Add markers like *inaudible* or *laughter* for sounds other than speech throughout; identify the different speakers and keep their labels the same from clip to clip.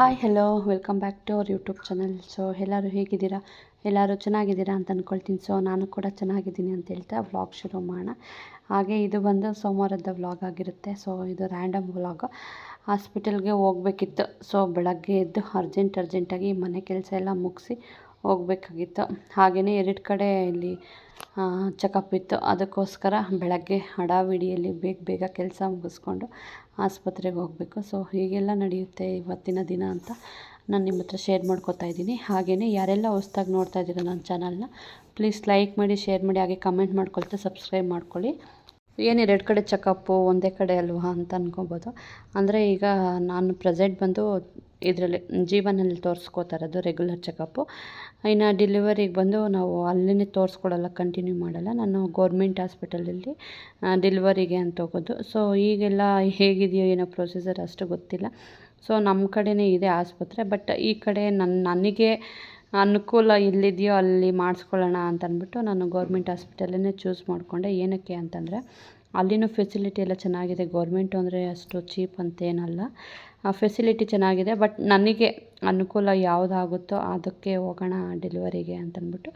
Speaker 1: Hi hello welcome back to our YouTube channel so ಎಲ್ಲರೂ ಹೇಗಿದ್ದೀರಾ? ಎಲ್ಲರೂ ಚೆನ್ನಾಗಿದ್ದೀರಾ ಅಂತ ಅಂದ್ಕೊಳ್ತೀನಿ ಸೊ ನಾನು ಕೂಡ ಚೆನ್ನಾಗಿದ್ದೀನಿ ಅಂತ ಹೇಳ್ತಾ ವ್ಲಾಗ್ ಶುರು ಮಾಡೋಣ. ಹಾಗೆ ಇದು ಬಂದು ಸೋಮವಾರದ ವ್ಲಾಗ್ ಆಗಿರುತ್ತೆ. ಸೊ ಇದು ರ್ಯಾಂಡಮ್ ವ್ಲಾಗ್ ಹಾಸ್ಪಿಟಲ್ಗೆ ಹೋಗ್ಬೇಕಿತ್ತು. ಸೊ ಬೆಳಗ್ಗೆ ಎದ್ದು ಅರ್ಜೆಂಟ್ ಅರ್ಜೆಂಟಾಗಿ ಮನೆ ಕೆಲಸ ಎಲ್ಲ ಮುಗಿಸಿ ಹೋಗ್ಬೇಕಾಗಿತ್ತು. ಹಾಗೆಯೇ ಎರಡು ಕಡೆ ಇಲ್ಲಿ ಚೆಕಪ್ ಇತ್ತು. ಅದಕ್ಕೋಸ್ಕರ ಬೆಳಗ್ಗೆ ಹಡಾವಿಡಿಯಲ್ಲಿ ಬೇಗ ಬೇಗ ಕೆಲಸ ಮುಗಿಸ್ಕೊಂಡು ಆಸ್ಪತ್ರೆಗೆ ಹೋಗಬೇಕು. ಸೊ, ಹೀಗೆಲ್ಲ ನಡೆಯುತ್ತೆ ಇವತ್ತಿನ ದಿನ ಅಂತ ನಾನು ನಿಮ್ಮ ಹತ್ರ ಶೇರ್ ಮಾಡ್ಕೋತಾ ಇದ್ದೀನಿ. ಹಾಗೆಯೇ ಯಾರೆಲ್ಲ ಹೊಸ್ದಾಗಿ ನೋಡ್ತಾ ಇದ್ದೀರ ನನ್ನ ಚಾನಲ್ನ, ಪ್ಲೀಸ್ ಲೈಕ್ ಮಾಡಿ, ಶೇರ್ ಮಾಡಿ, ಹಾಗೆ ಕಮೆಂಟ್ ಮಾಡ್ಕೊಳ್ತಾ ಸಬ್ಸ್ಕ್ರೈಬ್ ಮಾಡ್ಕೊಳ್ಳಿ. ಏನು ಎರಡು ಕಡೆ ಚೆಕಪ್ಪು, ಒಂದೇ ಕಡೆ ಅಲ್ವಾ ಅಂತ ಅನ್ಕೊಬೋದು. ಅಂದರೆ ಈಗ ನಾನು ಪ್ರೆಸೆಂಟ್ ಬಂದು ಇದರಲ್ಲಿ ಜೀವನಲ್ಲಿ ತೋರಿಸ್ಕೋತಾ ಇರೋದು ರೆಗ್ಯುಲರ್ ಚೆಕಪ್ಪು ಇನ್ನು ಡೆಲಿವರಿಗೆ ಬಂದು ನಾವು ಅಲ್ಲೇ ತೋರಿಸ್ಕೊಡಲ್ಲ ಕಂಟಿನ್ಯೂ ಮಾಡಲ್ಲ. ನಾನು ಗೌರ್ಮೆಂಟ್ ಹಾಸ್ಪಿಟಲಲ್ಲಿ ಡೆಲಿವರಿಗೆ ಅಂತ ಹೋಗೋದು. ಸೊ ಈಗೆಲ್ಲ ಹೇಗಿದೆಯೋ ಏನೋ ಪ್ರೊಸೀಜರ್ ಅಷ್ಟು ಗೊತ್ತಿಲ್ಲ. ಸೊ ನಮ್ಮ ಕಡೆಯೇ ಇದೆ ಆಸ್ಪತ್ರೆ ಬಟ್ ಈ ಕಡೆ ನನ್ನ ನನಗೆ ಅನುಕೂಲ ಎಲ್ಲಿದೆಯೋ ಅಲ್ಲಿ ಮಾಡಿಸ್ಕೊಳ್ಳೋಣ ಅಂತ ಅಂದ್ಬಿಟ್ಟು ನಾನು ಗೌರ್ಮೆಂಟ್ ಹಾಸ್ಪಿಟಲನ್ನೇ ಚೂಸ್ ಮಾಡಿಕೊಂಡೆ. ಏನಕ್ಕೆ ಅಂತಂದರೆ ಅಲ್ಲಿನೂ ಫೆಸಿಲಿಟಿ ಎಲ್ಲ ಚೆನ್ನಾಗಿದೆ. ಗೌರ್ಮೆಂಟು ಅಂದರೆ ಅಷ್ಟು ಚೀಪ್ ಅಂತೇನಲ್ಲ. ಫೆಸಿಲಿಟಿ ಚೆನ್ನಾಗಿದೆ ಬಟ್ ನನಗೆ ಅನುಕೂಲ ಯಾವುದಾಗುತ್ತೋ ಅದಕ್ಕೆ ಹೋಗೋಣ ಡೆಲಿವರಿಗೆ ಅಂತಂದ್ಬಿಟ್ಟು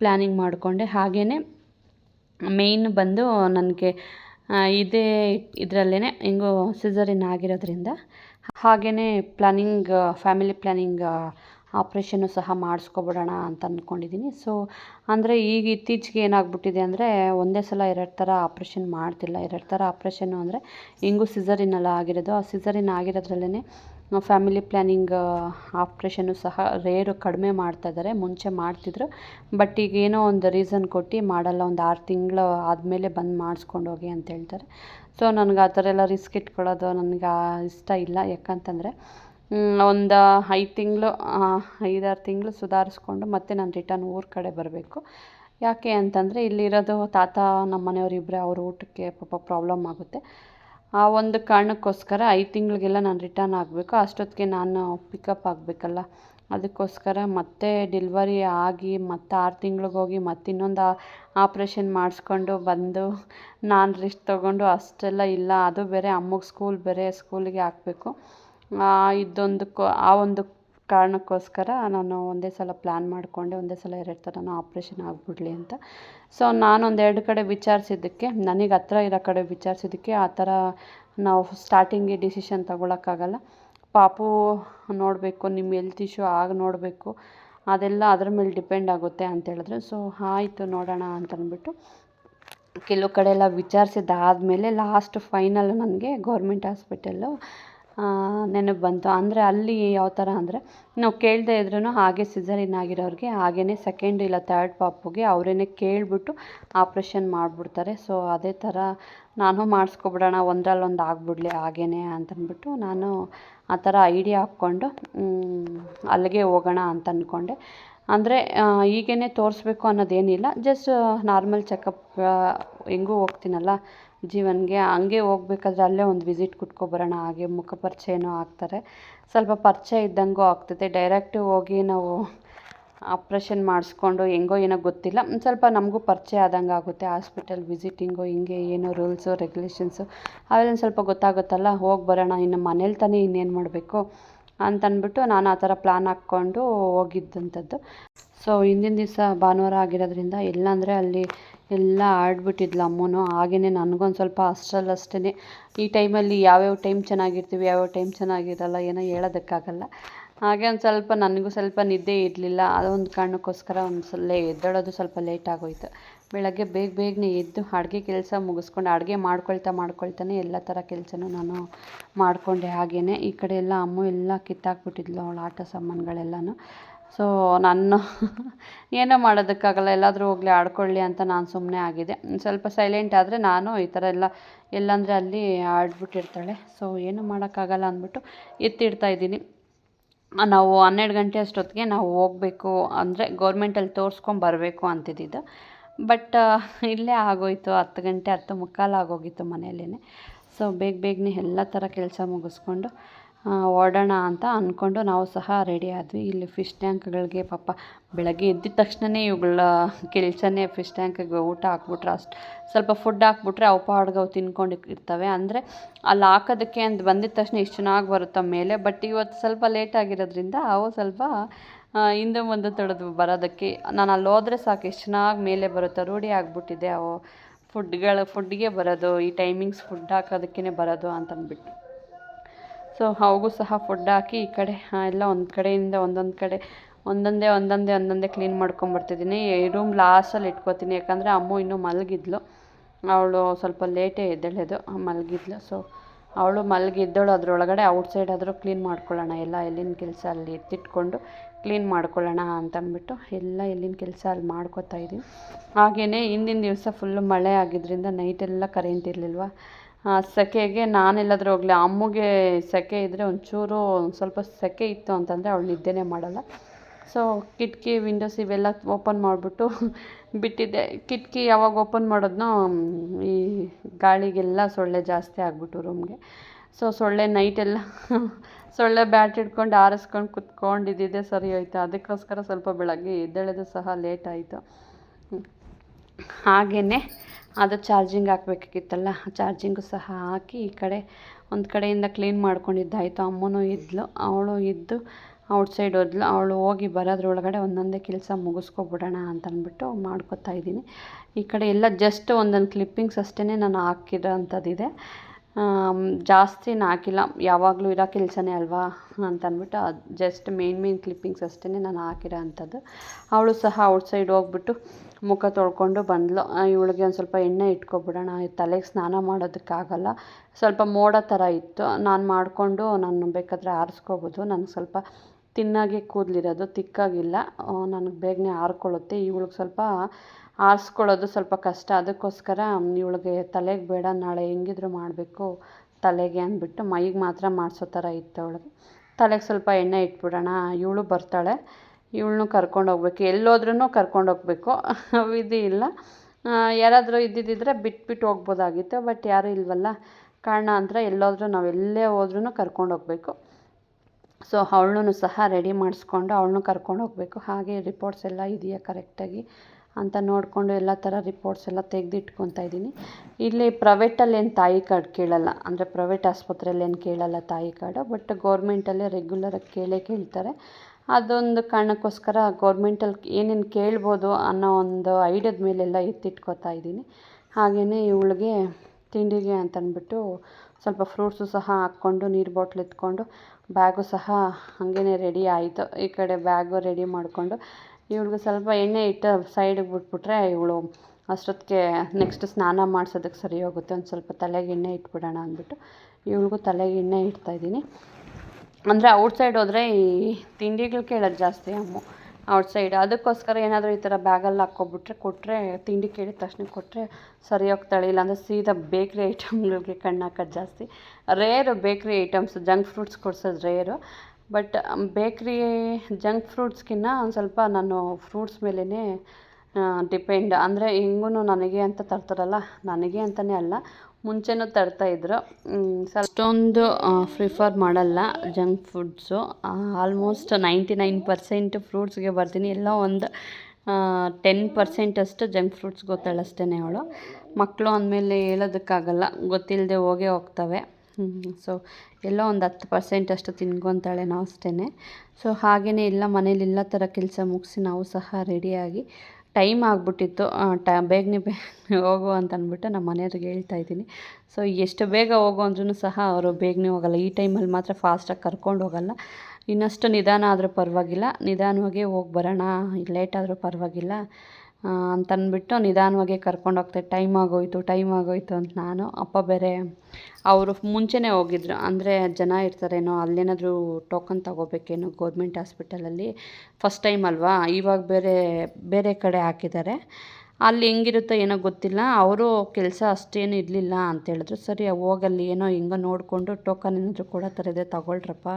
Speaker 1: ಪ್ಲ್ಯಾನಿಂಗ್ ಮಾಡಿಕೊಂಡೆ. ಹಾಗೆಯೇ ಮೇಯ್ನ್ ಬಂದು ನನಗೆ ಇದೇ ಇದರಲ್ಲೇ ಹೆಂಗೋ ಸಿಸರಿನ್ ಆಗಿರೋದ್ರಿಂದ ಹಾಗೆಯೇ ಪ್ಲ್ಯಾನಿಂಗ್ ಫ್ಯಾಮಿಲಿ ಪ್ಲ್ಯಾನಿಂಗ್ ಆಪ್ರೇಷನ್ನು ಸಹ ಮಾಡಿಸ್ಕೊಬಿಡೋಣ ಅಂತ ಅಂದ್ಕೊಂಡಿದ್ದೀನಿ. ಸೊ ಅಂದರೆ ಈಗ ಇತ್ತೀಚೆಗೆ ಏನಾಗ್ಬಿಟ್ಟಿದೆ ಅಂದರೆ ಒಂದೇ ಸಲ ಎರಡು ಥರ ಆಪ್ರೇಷನ್ ಮಾಡ್ತಿಲ್ಲ. ಎರಡು ಥರ ಆಪ್ರೇಷನ್ನು ಅಂದರೆ ಹೆಂಗೂ ಸಿಸರಿನೆಲ್ಲ ಆಗಿರೋದು. ಆ ಸಿಸರಿನ್ ಆಗಿರೋದ್ರಲ್ಲೇ ಫ್ಯಾಮಿಲಿ ಪ್ಲ್ಯಾನಿಂಗ್ ಆಪ್ರೇಷನ್ನು ಸಹ ರೇರು ಕಡಿಮೆ ಮಾಡ್ತಾ ಇದ್ದಾರೆ. ಮುಂಚೆ ಮಾಡ್ತಿದ್ರು. ಬಟ್ ಈಗ ಏನೋ ಒಂದು ರೀಸನ್ ಕೊಟ್ಟು ಮಾಡಲ್ಲ. ಒಂದು ಆರು ತಿಂಗಳು ಆದಮೇಲೆ ಬಂದು ಮಾಡಿಸ್ಕೊಂಡು ಹೋಗಿ ಅಂತ ಹೇಳ್ತಾರೆ. ಸೊ ನನಗೆ ಆ ಥರ ಎಲ್ಲ ರಿಸ್ಕ್ ಇಟ್ಕೊಳ್ಳೋದು ನನಗೆ ಇಷ್ಟ ಇಲ್ಲ. ಯಾಕಂತಂದರೆ ಒಂದು ಐದು ತಿಂಗಳು ಐದಾರು ತಿಂಗಳು ಸುಧಾರಿಸ್ಕೊಂಡು ಮತ್ತೆ ನಾನು ರಿಟರ್ನ್ ಊರ ಕಡೆ ಬರಬೇಕು. ಯಾಕೆ ಅಂತಂದರೆ ಇಲ್ಲಿರೋದು ತಾತ ನಮ್ಮ ಮನೆಯವ್ರು ಇಬ್ಬರೇ ಅವ್ರ ಊಟಕ್ಕೆ ಪಾಪ ಪ್ರಾಬ್ಲಮ್ ಆಗುತ್ತೆ. ಆ ಒಂದು ಕಾರಣಕ್ಕೋಸ್ಕರ ಐದು ತಿಂಗಳಿಗೆಲ್ಲ ನಾನು ರಿಟರ್ನ್ ಆಗಬೇಕು. ಅಷ್ಟೊತ್ತಿಗೆ ನಾನು ಪಿಕಪ್ ಆಗಬೇಕಲ್ಲ. ಅದಕ್ಕೋಸ್ಕರ ಮತ್ತೆ ಡೆಲ್ವರಿ ಆಗಿ ಮತ್ತೆ ಆರು ತಿಂಗ್ಳಿಗೆ ಹೋಗಿ ಮತ್ತೆ ಇನ್ನೊಂದು ಆಪ್ರೇಷನ್ ಮಾಡಿಸ್ಕೊಂಡು ಬಂದು ನಾನು ರೆಸ್ಟ್ ತೊಗೊಂಡು ಅಷ್ಟೆಲ್ಲ ಇಲ್ಲ. ಅದು ಬೇರೆ, ಅಮ್ಮಗೆ ಸ್ಕೂಲ್ ಬೇರೆ ಸ್ಕೂಲಿಗೆ ಹಾಕಬೇಕು. ಇದೊಂದಕ್ಕೂ, ಆ ಒಂದು ಕಾರಣಕ್ಕೋಸ್ಕರ ನಾನು ಒಂದೇ ಸಲ ಪ್ಲ್ಯಾನ್ ಮಾಡಿಕೊಂಡೆ, ಒಂದೇ ಸಲ ಎರಡು ಥರನೂ ಆಪ್ರೇಷನ್ ಆಗಿಬಿಡ್ಲಿ ಅಂತ. ಸೊ ನಾನೊಂದು ಎರಡು ಕಡೆ ವಿಚಾರಿಸಿದ್ದಕ್ಕೆ, ನನಗೆ ಹತ್ರ ಇರೋ ಕಡೆ ವಿಚಾರಿಸಿದ್ದಕ್ಕೆ ಆ ಥರ ನಾವು ಸ್ಟಾರ್ಟಿಂಗೇ ಡಿಸಿಷನ್ ತೊಗೊಳಕ್ಕಾಗಲ್ಲ. ಪಾಪು ನೋಡಬೇಕು ನಿಮ್ಮ ಹೆಲ್ತ್ ಇಶ್ಯೂ ಆಗ ನೋಡಬೇಕು, ಅದೆಲ್ಲ ಅದ್ರ ಮೇಲೆ ಡಿಪೆಂಡ್ ಆಗುತ್ತೆ ಅಂತ ಹೇಳಿದ್ರು. ಸೊ ಆಯಿತು ನೋಡೋಣ ಅಂತ ಅಂದ್ಬಿಟ್ಟು ಕೆಲವು ಕಡೆ ಎಲ್ಲ ವಿಚಾರಿಸಿದ್ದಾದ್ಮೇಲೆ ಲಾಸ್ಟ್ ಫೈನಲ್ ನನಗೆ ಗೌರ್ಮೆಂಟ್ ಹಾಸ್ಪಿಟಲ್ಲು ನೆನಪು ಬಂತು. ಅಂದರೆ ಅಲ್ಲಿ ಯಾವ ಥರ ಅಂದರೆ, ನಾವು ಕೇಳದೇ ಇದ್ರೂ ಹಾಗೆ ಸಿಝರಿನ್ ಆಗಿರೋರಿಗೆ ಹಾಗೇ ಸೆಕೆಂಡ್ ಇಲ್ಲ ತರ್ಡ್ ಪಾಪುಗೆ ಅವರೇನೆ ಕೇಳಿಬಿಟ್ಟು ಆಪ್ರೇಷನ್ ಮಾಡಿಬಿಡ್ತಾರೆ. ಸೊ ಅದೇ ಥರ ನಾನು ಮಾಡಿಸ್ಕೊಬಿಡೋಣ ಒಂದ್ರಲ್ಲಿ ಒಂದು ಆಗಿಬಿಡ್ಲಿ ಹಾಗೇ ಅಂತಂದ್ಬಿಟ್ಟು ನಾನು ಆ ಥರ ಐಡಿಯಾ ಹಾಕ್ಕೊಂಡು ಅಲ್ಲಿಗೆ ಹೋಗೋಣ ಅಂತ ಅಂದ್ಕೊಂಡೆ ಅಂದರೆ ಈಗೇ ತೋರಿಸ್ಬೇಕು ಅನ್ನೋದೇನಿಲ್ಲ. ಜಸ್ಟ್ ನಾರ್ಮಲ್ ಚೆಕಪ್ ಹೆಂಗೂ ಹೋಗ್ತೀನಲ್ಲ ಜೀವನ್ಗೆ, ಹಂಗೆ ಹೋಗ್ಬೇಕಾದ್ರೆ ಅಲ್ಲೇ ಒಂದು ವಿಸಿಟ್ ಕೊಟ್ಕೊಬರೋಣ, ಹಾಗೆ ಮುಖ ಪರಿಚಯನೂ ಆಗ್ತಾರೆ. ಸ್ವಲ್ಪ ಪರಿಚಯ ಇದ್ದಂಗೂ ಆಗ್ತದೆ. ಡೈರೆಕ್ಟ್ ಹೋಗಿ ನಾವು ಆಪ್ರೇಷನ್ ಮಾಡಿಸ್ಕೊಂಡು ಹೆಂಗೋ ಏನೋ ಗೊತ್ತಿಲ್ಲ. ಸ್ವಲ್ಪ ನಮಗೂ ಪರಿಚಯ ಆದಂಗೆ ಆಗುತ್ತೆ. ಹಾಸ್ಪಿಟಲ್ ವಿಸಿಟಿಂಗು ಹಿಂಗೆ ಏನು ರೂಲ್ಸು ರೆಗ್ಯುಲೇಷನ್ಸು ಅವೆಲ್ಲ ಒಂದು ಸ್ವಲ್ಪ ಗೊತ್ತಾಗುತ್ತಲ್ಲ. ಹೋಗಿ ಬರೋಣ, ಇನ್ನು ಮನೇಲಿ ತಾನೇ ಇನ್ನೇನು ಮಾಡಬೇಕು ಅಂತಂದ್ಬಿಟ್ಟು ನಾನು ಆ ಥರ ಪ್ಲ್ಯಾನ್ ಹಾಕ್ಕೊಂಡು ಹೋಗಿದ್ದಂಥದ್ದು. ಸೊ ಹಿಂದಿನ ದಿವಸ ಭಾನುವಾರ ಆಗಿರೋದ್ರಿಂದ ಇಲ್ಲಾಂದರೆ ಅಲ್ಲಿ ಎಲ್ಲ ಆಡ್ಬಿಟ್ಟಿದ್ಲು ಅಮ್ಮನೂ. ಹಾಗೆಯೇ ನನಗೊಂದು ಸ್ವಲ್ಪ ಅಷ್ಟರಲ್ಲಷ್ಟೇ ಈ ಟೈಮಲ್ಲಿ ಯಾವ್ಯಾವ ಟೈಮ್ ಚೆನ್ನಾಗಿರ್ತೀವಿ, ಯಾವ್ಯಾವ ಟೈಮ್ ಚೆನ್ನಾಗಿರಲ್ಲ ಏನೋ ಹೇಳೋದಕ್ಕಾಗಲ್ಲ. ಹಾಗೆ ಒಂದು ಸ್ವಲ್ಪ ನನಗೂ ಸ್ವಲ್ಪ ನಿದ್ದೆ ಇರಲಿಲ್ಲ. ಅದೊಂದು ಕಾರಣಕ್ಕೋಸ್ಕರ ಒಂದು ಸಲ ಎದ್ದೇಳೋದು ಸ್ವಲ್ಪ ಲೇಟ್ ಆಗೋಯ್ತು. ಬೆಳಗ್ಗೆ ಬೇಗ ಬೇಗನೆ ಎದ್ದು ಅಡುಗೆ ಕೆಲಸ ಮುಗಿಸ್ಕೊಂಡು ಅಡುಗೆ ಮಾಡ್ಕೊಳ್ತಾ ಮಾಡ್ಕೊಳ್ತಾನೆ ಎಲ್ಲ ಥರ ಕೆಲಸನೂ ನಾನು ಮಾಡಿಕೊಂಡೆ. ಹಾಗೆಯೇ ಈ ಕಡೆ ಎಲ್ಲ ಅಮ್ಮ ಎಲ್ಲ ಕಿತ್ತಾಕ್ಬಿಟ್ಟಿದ್ಲು ಅವಳ ಆಟ ಸಾಮಾನುಗಳೆಲ್ಲನೂ. ಸೊ ನಾನು *laughs* ಏನೂ ಮಾಡೋದಕ್ಕಾಗಲ್ಲ, ಎಲ್ಲಾದರೂ ಹೋಗಲಿ, ಆಡ್ಕೊಳ್ಳಿ ಅಂತ ನಾನು ಸುಮ್ಮನೆ ಆಗಿದೆ ಸ್ವಲ್ಪ ಸೈಲೆಂಟ್ ಆದರೆ ನಾನು ಈ ಥರ ಎಲ್ಲ, ಎಲ್ಲಂದರೆ ಅಲ್ಲಿ ಆಡ್ಬಿಟ್ಟಿರ್ತಾಳೆ. ಸೊ ಏನೂ ಮಾಡೋಕ್ಕಾಗಲ್ಲ ಅಂದ್ಬಿಟ್ಟು ಎತ್ತಿಡ್ತಾ ಇದ್ದೀನಿ. ನಾವು ಹನ್ನೆರಡು ಗಂಟೆ ಅಷ್ಟೊತ್ತಿಗೆ ನಾವು ಹೋಗಬೇಕು ಅಂದರೆ ಗೌರ್ಮೆಂಟಲ್ಲಿ ತೋರಿಸ್ಕೊಂಬರ್ಬೇಕು ಅಂತಿದ್ದಿದ್ದು. ಬಟ್ ಇಲ್ಲೇ ಆಗೋಯಿತು, ಹತ್ತು ಗಂಟೆ ಹತ್ತು ಮುಕ್ಕಾಲು ಆಗೋಗಿತ್ತು ಮನೆಯಲ್ಲೇ ಸೊ ಬೇಗ ಬೇಗನೆ ಎಲ್ಲ ಥರ ಕೆಲಸ ಮುಗಿಸ್ಕೊಂಡು ಹೊರಡೋಣ ಅಂತ ಅಂದ್ಕೊಂಡು ನಾವು ಸಹ ರೆಡಿ ಆದ್ವಿ. ಇಲ್ಲಿ ಫಿಶ್ ಟ್ಯಾಂಕ್ಗಳಿಗೆ ಪಾಪ ಬೆಳಗ್ಗೆ ಎದ್ದಿದ ತಕ್ಷಣವೇ ಇವುಗಳ ಕೆಲಸನೇ ಫಿಶ್ ಟ್ಯಾಂಕಿಗೆ ಊಟ ಹಾಕ್ಬಿಟ್ರೆ ಅಷ್ಟು. ಸ್ವಲ್ಪ ಫುಡ್ ಹಾಕ್ಬಿಟ್ರೆ ಅವು ಪಾಡ್ಗೆ ಅವು ತಿನ್ಕೊಂಡು ಇರ್ತವೆ. ಅಂದರೆ ಅಲ್ಲಿ ಹಾಕೋದಕ್ಕೆ ಅಂತ ಬಂದಿದ ತಕ್ಷಣ ಇಷ್ಟು ಚೆನ್ನಾಗಿ ಬರುತ್ತೆ ಮೇಲೆ ಬಟ್ ಇವತ್ತು ಸ್ವಲ್ಪ ಲೇಟ್ ಆಗಿರೋದ್ರಿಂದ ಅವು ಸ್ವಲ್ಪ ಹಿಂದೆ ಮುಂದೆ ತೊಡೆದು ಬರೋದಕ್ಕೆ. ನಾನು ಅಲ್ಲಿ ಹೋದರೆ ಸಾಕು ಎಷ್ಟು ಚೆನ್ನಾಗಿ ಮೇಲೆ ಬರುತ್ತೆ, ರೂಢಿ ಆಗಿಬಿಟ್ಟಿದೆ ಅವು. ಫುಡ್ಗಳು ಫುಡ್ಗೆ ಬರೋದು, ಈ ಟೈಮಿಂಗ್ಸ್ ಫುಡ್ ಹಾಕೋದಕ್ಕೇ ಬರೋದು ಅಂತಂದ್ಬಿಟ್ಟು. ಸೊ ಅವಗೂ ಸಹ ಫುಡ್ ಹಾಕಿ ಈ ಕಡೆ ಎಲ್ಲ ಒಂದು ಕಡೆಯಿಂದ ಒಂದೊಂದು ಕಡೆ, ಒಂದೊಂದೇ ಒಂದೊಂದೇ ಒಂದೊಂದೇ ಕ್ಲೀನ್ ಮಾಡ್ಕೊಂಬರ್ತಿದ್ದೀನಿ ರೂಮ್ ಲಾಸ್ಟಲ್ಲಿ ಇಟ್ಕೋತೀನಿ, ಯಾಕಂದರೆ ಅಮ್ಮು ಇನ್ನೂ ಮಲಗಿದ್ಲು. ಅವಳು ಸ್ವಲ್ಪ ಲೇಟೇ ಎದ್ದೇಳೋದು ಮಲಗಿದ್ಲು. ಸೊ ಅವಳು ಮಲಗಿದ್ದಳು ಅದರೊಳಗಡೆ ಔಟ್ಸೈಡ್ ಆದರೂ ಕ್ಲೀನ್ ಮಾಡ್ಕೊಳ್ಳೋಣ, ಎಲ್ಲ ಎಲ್ಲಿನ ಕೆಲಸ ಅಲ್ಲಿ ಎತ್ತಿಟ್ಕೊಂಡು ಕ್ಲೀನ್ ಮಾಡ್ಕೊಳ್ಳೋಣ ಅಂತಂದ್ಬಿಟ್ಟು ಎಲ್ಲ ಎಲ್ಲಿನ ಕೆಲಸ ಅಲ್ಲಿ ಮಾಡ್ಕೊತಾ ಇದ್ದೀನಿ ಹಾಗೆಯೇ ಹಿಂದಿನ ದಿವಸ ಫುಲ್ಲು ಮಳೆ ಆಗಿದ್ದರಿಂದ ನೈಟೆಲ್ಲ ಕರೆಂಟ್ ಇರಲಿಲ್ವ? ಸೆಕೆಗೆ ನಾನೆಲ್ಲಾದರೂ ಹೋಗಲಿ, ಅಮ್ಮಗೆ ಸೆಕೆ ಇದ್ದರೆ ಒಂಚೂರು ಸ್ವಲ್ಪ ಸೆಕೆ ಇತ್ತು ಅಂತಂದರೆ ಅವಳು ನಿದ್ದೆನೇ ಮಾಡಲ್ಲ. ಸೊ ಕಿಟಕಿ ವಿಂಡೋಸ್ ಇವೆಲ್ಲ ಓಪನ್ ಮಾಡಿಬಿಟ್ಟು ಬಿಟ್ಟಿದ್ದೆ. ಕಿಟಕಿ ಯಾವಾಗ ಓಪನ್ ಮಾಡೋದ್ನೋ ಈ ಗಾಳಿಗೆಲ್ಲ ಸೊಳ್ಳೆ ಜಾಸ್ತಿ ಆಗಿಬಿಟ್ಟು ರೂಮ್ಗೆ ಸೊ ಸೊಳ್ಳೆ ನೈಟೆಲ್ಲ *laughs* ಸೊಳ್ಳೆ ಬ್ಯಾಟ್ ಹಿಡ್ಕೊಂಡು ಆರಿಸ್ಕೊಂಡು ಕುತ್ಕೊಂಡಿದ್ದಿದ್ದೆ, ಸರಿ ಹೋಯ್ತು. ಅದಕ್ಕೋಸ್ಕರ ಸ್ವಲ್ಪ ಬೆಳಗ್ಗೆ ಎದ್ದೇಳೋದು ಸಹ ಲೇಟ್ ಆಯಿತು. ಹಾಗೆಯೇ ಅದು ಚಾರ್ಜಿಂಗ್ ಹಾಕ್ಬೇಕಾಗಿತ್ತಲ್ಲ ಚಾರ್ಜಿಂಗು ಸಹ ಹಾಕಿ ಈ ಕಡೆ ಒಂದು ಕಡೆಯಿಂದ ಕ್ಲೀನ್ ಮಾಡ್ಕೊಂಡಿದ್ದಾಯಿತು. ಅಮ್ಮನೂ ಇದ್ಲು, ಅವಳು ಇದ್ದು ಔಟ್ಸೈಡ್ ಹೋದ್ಲು. ಅವಳು ಹೋಗಿ ಬರೋದ್ರೊಳಗಡೆ ಒಂದೊಂದೇ ಕೆಲಸ ಮುಗಿಸ್ಕೊಬಿಡೋಣ ಅಂತ ಅಂದ್ಬಿಟ್ಟು ಮಾಡ್ಕೊತಾ ಇದ್ದೀನಿ. ಈ ಕಡೆ ಎಲ್ಲ ಜಸ್ಟ್ ಒಂದೊಂದು ಕ್ಲಿಪ್ಪಿಂಗ್ಸ್ ಅಷ್ಟೇ ನಾನು ಹಾಕಿರೋ ಅಂಥದ್ದಿದೆ ಜಾಸ್ತಿನ ಹಾಕಿಲ್ಲ ಯಾವಾಗಲೂ ಇರೋ ಕೆಲಸನೇ ಅಲ್ವಾ ಅಂತ ಅಂದ್ಬಿಟ್ಟು ಅದು ಜಸ್ಟ್ ಮೇನ್ ಮೇನ್ ಕ್ಲಿಪ್ಪಿಂಗ್ಸ್ ಅಷ್ಟೇ ನಾನು ಹಾಕಿರೋ ಅಂಥದ್ದು. ಅವಳು ಸಹ ಔಟ್ಸೈಡ್ ಹೋಗ್ಬಿಟ್ಟು ಮುಖ ತೊಳ್ಕೊಂಡು ಬಂದಳು ಇವಳಿಗೆ ಒಂದು ಸ್ವಲ್ಪ ಎಣ್ಣೆ ಇಟ್ಕೊಬಿಡೋಣ. ತಲೆಗೆ ಸ್ನಾನ ಮಾಡೋದಕ್ಕಾಗಲ್ಲ. ಸ್ವಲ್ಪ ಮೋಡ ಥರ ಇತ್ತು. ನಾನು ಮಾಡಿಕೊಂಡು ನಾನು ಬೇಕಾದರೆ ಆರಿಸ್ಕೋಬೋದು. ನನಗೆ ಸ್ವಲ್ಪ ತಿನ್ನಾಗೆ ಕೂದಲಿರೋದು ತಿಕ್ಕಾಗಿಲ್ಲ. ನನಗೆ ಬೇಗನೆ ಆರ್ಕೊಳ್ಳುತ್ತೆ. ಇವಳಿಗೆ ಸ್ವಲ್ಪ ಆರಿಸ್ಕೊಳ್ಳೋದು ಸ್ವಲ್ಪ ಕಷ್ಟ. ಅದಕ್ಕೋಸ್ಕರ ಇವಳಿಗೆ ತಲೆಗೆ ಬೇಡ, ನಾಳೆ ಹೆಂಗಿದ್ರು ಮಾಡಬೇಕು, ತಲೆಗೆ ಅಂದ್ಬಿಟ್ಟು ಮೈಗೆ ಮಾತ್ರ ಮಾಡಿಸೋ ಥರ ಇತ್ತು ಅವಳಿಗೆ. ತಲೆಗೆ ಸ್ವಲ್ಪ ಎಣ್ಣೆ ಇಟ್ಬಿಡೋಣ, ಇವಳು ಬರ್ತಾಳೆ, ಇವಳನ್ನೂ ಕರ್ಕೊಂಡು ಹೋಗ್ಬೇಕು. ಎಲ್ಲೋದ್ರೂ ಕರ್ಕೊಂಡು ಹೋಗ್ಬೇಕು. ವಿಧಿ ಇಲ್ಲ. ಯಾರಾದರೂ ಇದ್ದಿದ್ದರೆ ಬಿಟ್ಬಿಟ್ಟು ಹೋಗ್ಬೋದಾಗಿತ್ತು, ಬಟ್ ಯಾರೂ ಇಲ್ವಲ್ಲ. ಕಾರಣ ಅಂದರೆ ಎಲ್ಲೋದ್ರೂ ನಾವು ಎಲ್ಲೇ ಹೋದ್ರೂ ಕರ್ಕೊಂಡು ಹೋಗಬೇಕು. ಸೊ, ಅವಳನ್ನೂ ಸಹ ರೆಡಿ ಮಾಡಿಸ್ಕೊಂಡು ಅವಳನ್ನೂ ಕರ್ಕೊಂಡು ಹೋಗಬೇಕು. ಹಾಗೆ ರಿಪೋರ್ಟ್ಸ್ ಎಲ್ಲ ಇದೆಯಾ ಕರೆಕ್ಟಾಗಿ ಅಂತ ನೋಡಿಕೊಂಡು ಎಲ್ಲ ಥರ ರಿಪೋರ್ಟ್ಸ್ ಎಲ್ಲ ತೆಗೆದಿಟ್ಕೊತಾ ಇದ್ದೀನಿ. ಇಲ್ಲಿ ಪ್ರೈವೇಟಲ್ಲಿ ಏನು ತಾಯಿ ಕಾರ್ಡ್ ಕೇಳಲ್ಲ. ಅಂದರೆ ಪ್ರೈವೇಟ್ ಆಸ್ಪತ್ರೆಯಲ್ಲಿ ಏನು ಕೇಳಲ್ಲ ತಾಯಿ ಕಾರ್ಡು ಬಟ್ ಗೌರ್ಮೆಂಟಲ್ಲೇ ರೆಗ್ಯುಲರಾಗಿ ಕೇಳೇ ಕೇಳ್ತಾರೆ. ಅದೊಂದು ಕಾರಣಕ್ಕೋಸ್ಕರ ಗೌರ್ಮೆಂಟಲ್ಲಿ ಏನೇನು ಕೇಳ್ಬೋದು ಅನ್ನೋ ಒಂದು ಐಡಿಯಾದ ಮೇಲೆಲ್ಲ ಎತ್ತಿಟ್ಕೋತಾ ಇದ್ದೀನಿ. ಹಾಗೆಯೇ ಇವಳಿಗೆ ತಿಂಡಿಗೆ ಅಂತಂದ್ಬಿಟ್ಟು ಸ್ವಲ್ಪ ಫ್ರೂಟ್ಸು ಸಹ ಹಾಕ್ಕೊಂಡು, ನೀರು ಬಾಟ್ಲ್ ಎತ್ಕೊಂಡು ಬ್ಯಾಗು ಸಹ ಹಾಗೇ ರೆಡಿ ಆಯಿತು. ಈ ಕಡೆ ಬ್ಯಾಗು ರೆಡಿ ಮಾಡಿಕೊಂಡು ಇವಳಿಗೆ ಸ್ವಲ್ಪ ಎಣ್ಣೆ ಇಟ್ಟು ಸೈಡಿಗೆ ಬಿಟ್ಬಿಟ್ರೆ ಇವಳು ಅಷ್ಟೊತ್ತಿಗೆ ನೆಕ್ಸ್ಟ್ ಸ್ನಾನ ಮಾಡ್ಸೋದಕ್ಕೆ ಸರಿ ಹೋಗುತ್ತೆ. ಒಂದು ಸ್ವಲ್ಪ ತಲೆಗೆ ಎಣ್ಣೆ ಇಟ್ಬಿಡೋಣ ಅಂದ್ಬಿಟ್ಟು ಇವಳಿಗೂ ತಲೆಗೆ ಎಣ್ಣೆ ಇಡ್ತಾಯಿದ್ದೀನಿ ಅಂದರೆ ಔಟ್ಸೈಡ್ ಹೋದರೆ ಈ ತಿಂಡಿಗಳು ಕೇಳೋದು ಜಾಸ್ತಿ ಅಮ್ಮು. ಔಟ್ಸೈಡ್ ಅದಕ್ಕೋಸ್ಕರ ಏನಾದರೂ ಈ ಥರ ಬ್ಯಾಗಲ್ಲಿ ಹಾಕ್ಕೊಬಿಟ್ರೆ ಕೊಟ್ಟರೆ ತಿಂಡಿ ಕೇಳಿದ ತಕ್ಷಣ ಕೊಟ್ಟರೆ ಸರಿ ಹೋಗ್ತಾಳೆ. ಇಲ್ಲಾಂದರೆ ಸೀದಾ ಬೇಕ್ರಿ ಐಟಮ್ಗಳಿಗೆ ಕಣ್ಣು ಹಾಕೋದು ಜಾಸ್ತಿ. Rare bakery items junk fruits ಕೊಡ್ಸೋದು ರೇರು ಬಟ್ ಬೇಕ್ರಿ ಜಂಕ್ ಫ್ರೂಟ್ಸ್ಗಿನ್ನ ಒಂದು ಸ್ವಲ್ಪ ನಾನು ಫ್ರೂಟ್ಸ್ ಮೇಲೇ ಡಿಪೆಂಡ್. ಅಂದರೆ ಹೆಂಗೂ ನನಗೆ ಅಂತ ತರ್ತಾರಲ್ಲ, ನನಗೆ ಅಂತಲೇ ಅಲ್ಲ, ಮುಂಚೆನೂ ತರ್ತಾಯಿದ್ರು ಅಷ್ಟೊಂದು ಪ್ರಿಫರ್ ಮಾಡಲ್ಲ junk foods almost ninety nine percent ಫ್ರೂಟ್ಸ್ಗೆ ಬರ್ತೀನಿ. ಎಲ್ಲ ಒಂದು ಟೆನ್ ಪರ್ಸೆಂಟ್ ಅಷ್ಟು ಜಂಕ್ ಫ್ರೂಟ್ಸ್ ಗೊತ್ತಾಳಷ್ಟೇ ಅವಳು. ಮಕ್ಕಳು ಅಂದಮೇಲೆ ಹೇಳೋದಕ್ಕಾಗಲ್ಲ ಗೊತ್ತಿಲ್ಲದೆ ಹೋಗೇ ಹೋಗ್ತವೆ. ಸೊ ಎಲ್ಲೋ ಒಂದು ಹತ್ತು ಪರ್ಸೆಂಟ್ ಅಷ್ಟು ತಿನ್ಕೊತಾಳೇನೋ ಅಷ್ಟೇ ಸೊ ಹಾಗೆಯೇ ಎಲ್ಲ ಮನೇಲಿ ಎಲ್ಲ ಥರ ಕೆಲಸ ಮುಗಿಸಿ ನಾವು ಸಹ ರೆಡಿಯಾಗಿ ಟೈಮ್ ಆಗಿಬಿಟ್ಟಿತ್ತು. ಟ, ಬೇಗನೆ ಬೇಗನೆ ಹೋಗು ಅಂತ ಅಂದ್ಬಿಟ್ಟು ನಮ್ಮ ಮನೆಯವ್ರಿಗೆ ಹೇಳ್ತಾ ಇದ್ದೀನಿ. ಸೊ ಎಷ್ಟು ಬೇಗ ಹೋಗು ಅಂದ್ರೂ ಸಹ ಅವರು ಬೇಗನೆ ಹೋಗಲ್ಲ. ಈ ಟೈಮಲ್ಲಿ ಮಾತ್ರ ಫಾಸ್ಟಾಗಿ ಕರ್ಕೊಂಡು ಹೋಗಲ್ಲ. ಇನ್ನಷ್ಟು ನಿಧಾನ ಆದರೂ ಪರವಾಗಿಲ್ಲ. ನಿಧಾನವಾಗೇ ಹೋಗಿ ಬರೋಣ. ಲೇಟ್ ಆದರೂ ಪರವಾಗಿಲ್ಲ. ಅಂತಂದ್ಬಿಟ್ಟು ನಿಧಾನವಾಗೇ ಕರ್ಕೊಂಡು ಹೋಗ್ತಾರೆ ಟೈಮ್ ಆಗೋಯ್ತು ಟೈಮ್ ಆಗೋಯ್ತು ಅಂತ ನಾನು, ಅಪ್ಪ ಬೇರೆ, ಅವರು ಮುಂಚೆನೇ ಹೋಗಿದ್ರು. ಅಂದರೆ ಜನ ಇರ್ತಾರೇನೋ, ಅಲ್ಲೇನಾದರೂ ಟೋಕನ್ ತಗೋಬೇಕೇನೋ ಗೌರ್ಮೆಂಟ್ ಹಾಸ್ಪಿಟಲಲ್ಲಿ ಫಸ್ಟ್ ಟೈಮ್ ಅಲ್ವಾ? ಇವಾಗ ಬೇರೆ ಬೇರೆ ಕಡೆ ಹಾಕಿದ್ದಾರೆ. ಅಲ್ಲಿ ಹೆಂಗಿರುತ್ತೋ ಏನೋ ಗೊತ್ತಿಲ್ಲ. ಅವರು ಕೆಲಸ ಅಷ್ಟೇನು ಇರಲಿಲ್ಲ ಅಂತೇಳಿದ್ರು ಸರಿ ಹೋಗಲ್ಲಿ ಏನೋ ಹಿಂಗೋ ನೋಡಿಕೊಂಡು ಟೋಕನ್ ಏನಾದರೂ ಕೊಡೋ ಥರ ಇದೆ ತಗೊಳ್ರಪ್ಪ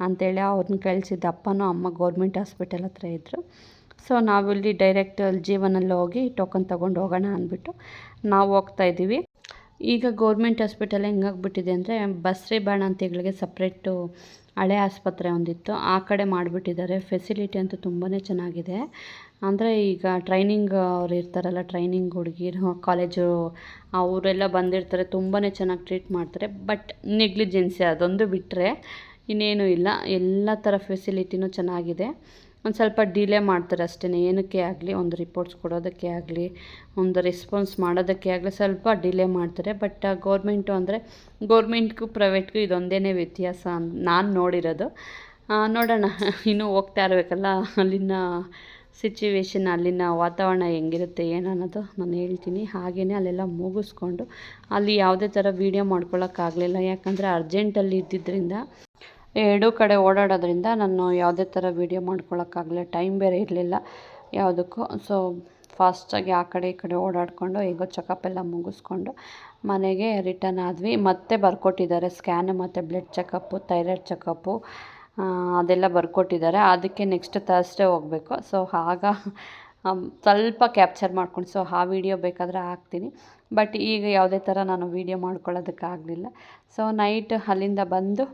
Speaker 1: ಅಂತೇಳಿ ಅವ್ರನ್ನ ಕಳಿಸಿದ್ದ ಅಪ್ಪನೂ ಅಮ್ಮ ಗೌರ್ಮೆಂಟ್ ಹಾಸ್ಪಿಟಲ್ ಹತ್ರ ಇದ್ದರು ಸೊ ನಾವಿಲ್ಲಿ ಡೈರೆಕ್ಟ್ ಅಲ್ಲಿ ಜೀವನಲ್ಲಿ ಹೋಗಿ ಟೋಕನ್ ತೊಗೊಂಡು ಹೋಗೋಣ ಅಂದ್ಬಿಟ್ಟು ನಾವು ಹೋಗ್ತಾ ಇದ್ದೀವಿ. ಈಗ ಗೌರ್ಮೆಂಟ್ ಹಾಸ್ಪಿಟಲ್ ಹೆಂಗಾಗ್ಬಿಟ್ಟಿದೆ ಅಂದರೆ ಬಸ್ರಿ ಬಾಣಂತಿಗಳಿಗೆ ಸಪ್ರೇಟು ಹಳೆ ಆಸ್ಪತ್ರೆ ಒಂದಿತ್ತು. ಆ ಕಡೆ ಮಾಡಿಬಿಟ್ಟಿದ್ದಾರೆ. ಫೆಸಿಲಿಟಿ ಅಂತೂ ತುಂಬಾ ಚೆನ್ನಾಗಿದೆ. ಅಂದರೆ ಈಗ ಟ್ರೈನಿಂಗ್ ಅವ್ರು ಇರ್ತಾರಲ್ಲ ಟ್ರೈನಿಂಗ್ ಹುಡುಗಿರು ಕಾಲೇಜು ಅವರೆಲ್ಲ ಬಂದಿರ್ತಾರೆ ತುಂಬಾ ಚೆನ್ನಾಗಿ ಟ್ರೀಟ್ ಮಾಡ್ತಾರೆ. ಬಟ್ ನೆಗ್ಲಿಜೆನ್ಸಿ ಅದೊಂದು ಬಿಟ್ಟರೆ ಇನ್ನೇನು ಇಲ್ಲ. ಎಲ್ಲ ಥರ ಫೆಸಿಲಿಟಿನೂ ಚೆನ್ನಾಗಿದೆ. ಒಂದು ಸ್ವಲ್ಪ ಡಿಲೇ ಮಾಡ್ತಾರೆ ಅಷ್ಟೇ ಏನಕ್ಕೆ ಆಗಲಿ, ಒಂದು ರಿಪೋರ್ಟ್ಸ್ ಕೊಡೋದಕ್ಕೆ ಆಗಲಿ, ಒಂದು ರೆಸ್ಪಾನ್ಸ್ ಮಾಡೋದಕ್ಕೆ ಆಗಲಿ ಸ್ವಲ್ಪ ಡಿಲೇ ಮಾಡ್ತಾರೆ. ಬಟ್ ಗೌರ್ಮೆಂಟು ಅಂದರೆ ಗೌರ್ಮೆಂಟ್ಗೂ ಪ್ರೈವೇಟ್ಗೂ ಇದೊಂದೇ ವ್ಯತ್ಯಾಸ ನಾನು ನೋಡಿರೋದು. ನೋಡೋಣ. *laughs* ಇನ್ನೂ ಹೋಗ್ತಾ ಇರಬೇಕಲ್ಲ? ಅಲ್ಲಿನ ಸಿಚುವೇಶನ್ ಅಲ್ಲಿನ ವಾತಾವರಣ ಹೆಂಗಿರುತ್ತೆ, ಏನು ನಾನು ಹೇಳ್ತೀನಿ. ಹಾಗೆಯೇ ಅಲ್ಲೆಲ್ಲ ಮುಗಿಸ್ಕೊಂಡು ಅಲ್ಲಿ ಯಾವುದೇ ಥರ ವೀಡಿಯೋ ಮಾಡ್ಕೊಳ್ಳೋಕ್ಕಾಗಲಿಲ್ಲ ಯಾಕಂದರೆ ಅರ್ಜೆಂಟಲ್ಲಿ ಇದ್ದಿದ್ದರಿಂದ ಎರಡೂ ಕಡೆ ಓಡಾಡೋದ್ರಿಂದ ನಾನು ಯಾವುದೇ ಥರ ವೀಡಿಯೋ ಮಾಡ್ಕೊಳಕ್ಕಾಗಲಿಲ್ಲ ಟೈಮ್ ಬೇರೆ ಇರಲಿಲ್ಲ ಯಾವುದಕ್ಕೂ. ಸೊ ಫಾಸ್ಟಾಗಿ ಆ ಕಡೆ ಈ ಕಡೆ ಓಡಾಡಿಕೊಂಡು, ಹೇಗೋ ಚೆಕಪ್ ಎಲ್ಲ ಮುಗಿಸ್ಕೊಂಡು ಮನೆಗೆ ರಿಟರ್ನ್ ಆದ್ವಿ. ಮತ್ತೆ ಬರ್ಕೊಟ್ಟಿದ್ದಾರೆ ಸ್ಕ್ಯಾನ್ ಮತ್ತು ಬ್ಲಡ್ ಚೆಕಪ್ಪು ಥೈರಾಯ್ಡ್ ಚೆಕಪ್ಪು ಅದೆಲ್ಲ ಬರ್ಕೊಟ್ಟಿದ್ದಾರೆ. ಅದಕ್ಕೆ ನೆಕ್ಸ್ಟ್ ತರ್ಸ್ಡೇ ಹೋಗಬೇಕು. ಸೊ ಆಗ ಸ್ವಲ್ಪ ಕ್ಯಾಪ್ಚರ್ ಮಾಡ್ಕೊಂಡು ಸೊ ಆ ವಿಡಿಯೋ ಬೇಕಾದರೆ ಹಾಕ್ತೀನಿ. ಬಟ್ ಈಗ ಯಾವುದೇ ಥರ ನಾನು ವೀಡಿಯೋ ಮಾಡ್ಕೊಳ್ಳೋದಕ್ಕಾಗಲಿಲ್ಲ. ಸೊ ನೈಟ್ ಅಲ್ಲಿಂದ ಬಂದು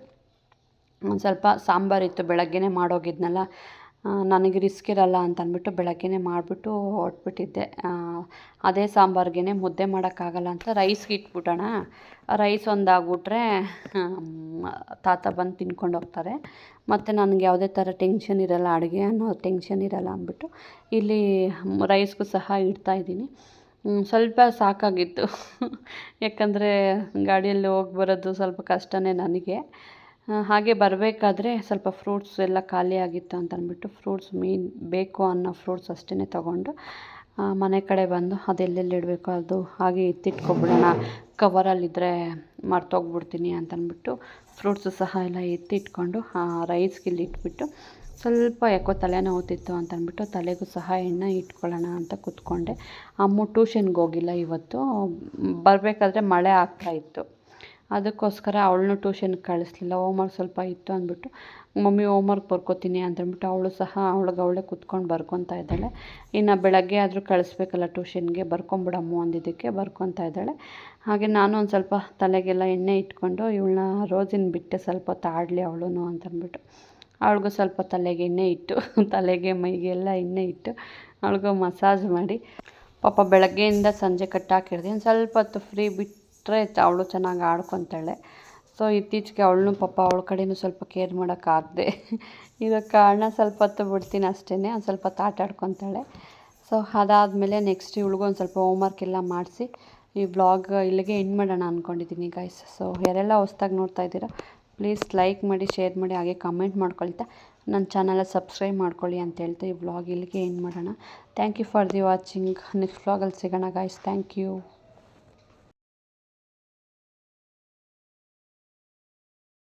Speaker 1: ಒಂದು ಸ್ವಲ್ಪ ಸಾಂಬಾರಿತ್ತು ಬೆಳಗ್ಗೆನೇ ಮಾಡೋಗಿದ್ನಲ್ಲ. ನನಗೆ ರಿಸ್ಕ್ ಇರಲ್ಲ ಅಂತ ಅಂದ್ಬಿಟ್ಟು ಬೆಳಗ್ಗೆನೇ ಮಾಡಿಬಿಟ್ಟು ಹೊಟ್ಬಿಟ್ಟಿದ್ದೆ. ಅದೇ ಸಾಂಬಾರ್ಗೆ ಮುದ್ದೆ ಮಾಡೋಕ್ಕಾಗಲ್ಲ ಅಂತ ರೈಸ್ಗೆ ಇಟ್ಬಿಡೋಣ. ರೈಸ್ ಒಂದಾಗ್ಬಿಟ್ರೆ ತಾತ ಬಂದು ತಿನ್ಕೊಂಡು ಹೋಗ್ತಾರೆ. ಮತ್ತು ನನಗೆ ಯಾವುದೇ ಥರ ಟೆನ್ಷನ್ ಇರಲ್ಲ, ಅಡುಗೆ ಅನ್ನೋ ಟೆನ್ಷನ್ ಇರಲ್ಲ ಅಂದ್ಬಿಟ್ಟು ಇಲ್ಲಿ ರೈಸ್ಗೂ ಸಹ ಇಡ್ತಾಯಿದ್ದೀನಿ ಸ್ವಲ್ಪ ಸಾಕಾಗಿತ್ತು. ಯಾಕಂದರೆ ಗಾಡಿಯಲ್ಲಿ ಹೋಗಿ ಬರೋದು ಸ್ವಲ್ಪ ಕಷ್ಟವೇ ನನಗೆ. ಹಾಗೆ ಬರಬೇಕಾದ್ರೆ ಸ್ವಲ್ಪ ಫ್ರೂಟ್ಸ್ ಎಲ್ಲ ಖಾಲಿ ಆಗಿತ್ತು ಅಂತ ಅಂದ್ಬಿಟ್ಟು ಫ್ರೂಟ್ಸ್ ಮೇನ್ ಬೇಕು ಅನ್ನೋ ಫ್ರೂಟ್ಸ್ ಅಷ್ಟೇ ತೊಗೊಂಡು ಮನೆ ಕಡೆ ಬಂದು ಅದೆಲ್ಲೆಲ್ಲಿ ಇಡಬೇಕು ಅದು ಹಾಗೆ ಎತ್ತಿಟ್ಕೊಬಿಡೋಣ ಕವರಲ್ಲಿದ್ದರೆ ಮರ್ತೋಗ್ಬಿಡ್ತೀನಿ ಅಂತ ಅಂದ್ಬಿಟ್ಟು ಫ್ರೂಟ್ಸು ಸಹ ಎಲ್ಲ ಎತ್ತಿಟ್ಕೊಂಡು ರೈಸ್ಗೆ ಇಟ್ಬಿಟ್ಟು ಸ್ವಲ್ಪ ಯಾಕೋ ತಲೆನೋವುತ್ತಿತ್ತು ಅಂತ ಅಂದ್ಬಿಟ್ಟು ತಲೆಗೂ ಸಹ ಎಣ್ಣೆ ಇಟ್ಕೊಳ್ಳೋಣ ಅಂತ ಕೂತ್ಕೊಂಡೆ. ಅಮ್ಮ ಟ್ಯೂಷನ್ಗೆ ಹೋಗಿಲ್ಲ ಇವತ್ತು, ಬರಬೇಕಾದ್ರೆ ಮಳೆ ಆಗ್ತಾಯಿತ್ತು ಅದಕ್ಕೋಸ್ಕರ ಅವಳನ್ನೂ ಟ್ಯೂಷನ್ಗೆ ಕಳಿಸ್ಲಿಲ್ಲ. ಹೋಮ್ವರ್ಕ್ ಸ್ವಲ್ಪ ಇತ್ತು ಅಂದ್ಬಿಟ್ಟು, ಮಮ್ಮಿ ಹೋಮ್ವರ್ಕ್ ಬರ್ಕೋತೀನಿ ಅಂತಂದ್ಬಿಟ್ಟು ಅವಳು ಸಹ ಅವಳಿಗೆ ಅವಳೇ ಕುತ್ಕೊಂಡು ಬರ್ಕೊತಾ ಇದ್ದಾಳೆ. ಇನ್ನು ಬೆಳಗ್ಗೆ ಆದರೂ ಕಳಿಸ್ಬೇಕಲ್ಲ ಟ್ಯೂಷನ್ಗೆ ಬರ್ಕೊಂಬಿಡಮ್ಮು ಅಂದಿದ್ದಕ್ಕೆ ಬರ್ಕೊತಾ ಇದ್ದಾಳೆ. ಹಾಗೆ ನಾನು ಒಂದು ಸ್ವಲ್ಪ ತಲೆಗೆಲ್ಲ ಎಣ್ಣೆ ಇಟ್ಕೊಂಡು ಇವಳನ್ನ ರೋಸಿನ ಬಿಟ್ಟೆ ಸ್ವಲ್ಪ ತಾಡಲಿ ಅವಳು ಅಂತಂದ್ಬಿಟ್ಟು ಅವಳಿಗೂ ಸ್ವಲ್ಪ ತಲೆಗೆ ಎಣ್ಣೆ ಇಟ್ಟು, *laughs* ತಲೆಗೆ ಮೈಗೆ ಎಲ್ಲ ಎಣ್ಣೆ ಇಟ್ಟು ಅವಳಿಗೂ ಮಸಾಜ್ ಮಾಡಿ, ಪಾಪ ಬೆಳಗ್ಗೆಯಿಂದ ಸಂಜೆ ಕಟ್ಟಾಕಿರ್ತೀನಿ ಸ್ವಲ್ಪ ಹೊತ್ತು ಫ್ರೀ ಬಿಟ್ಟು ಬಿಟ್ಟರೆ ಅವಳು ಚೆನ್ನಾಗಿ ಆಡ್ಕೊತಾಳೆ. ಸೊ ಇತ್ತೀಚೆಗೆ ಅವಳನ್ನೂ ಪಾಪ ಅವಳ ಕಡೆಯೂ ಸ್ವಲ್ಪ ಕೇರ್ ಮಾಡೋಕ್ಕಾಗದೆ. ಇರೋ ಕಾರಣ ಸ್ವಲ್ಪ ಹೊತ್ತು ಬಿಡ್ತೀನಿ ಅಷ್ಟೇ ಒಂದು ಸ್ವಲ್ಪ ಹೊತ್ತು ಆಟ ಆಡ್ಕೊತಾಳೆ. ಸೊ ಅದಾದಮೇಲೆ ನೆಕ್ಸ್ಟ್ ಇವಳಿಗೂ ಒಂದು ಸ್ವಲ್ಪ ಹೋಮ್ವರ್ಕ್ ಎಲ್ಲ ಮಾಡಿಸಿ ಈ ಬ್ಲಾಗ್ ಇಲ್ಲಿಗೆ ಎಂಡ್ ಮಾಡೋಣ ಅಂದ್ಕೊಂಡಿದ್ದೀನಿ ಗೈಸ್ ಸೊ ಯಾರೆಲ್ಲ ಹೊಸ್ದಾಗಿ ನೋಡ್ತಾ ಇದ್ದೀರಾ ಪ್ಲೀಸ್ ಲೈಕ್ ಮಾಡಿ ಶೇರ್ ಮಾಡಿ, ಹಾಗೆ ಕಮೆಂಟ್ ಮಾಡ್ಕೊಳ್ತಾ. ನನ್ನ ಚಾನಲ್ ಸಬ್ಸ್ಕ್ರೈಬ್ ಮಾಡ್ಕೊಳ್ಳಿ ಅಂತ ಹೇಳ್ತಾ ಈ ಬ್ಲಾಗ್ ಇಲ್ಲಿಗೆ ಎಂಡ್ ಮಾಡೋಣ. Thank you for the watching next ಬ್ಲಾಗಲ್ಲಿ ಸಿಗೋಣ ಗಾಯ್ಸ್ ಥ್ಯಾಂಕ್ ಯು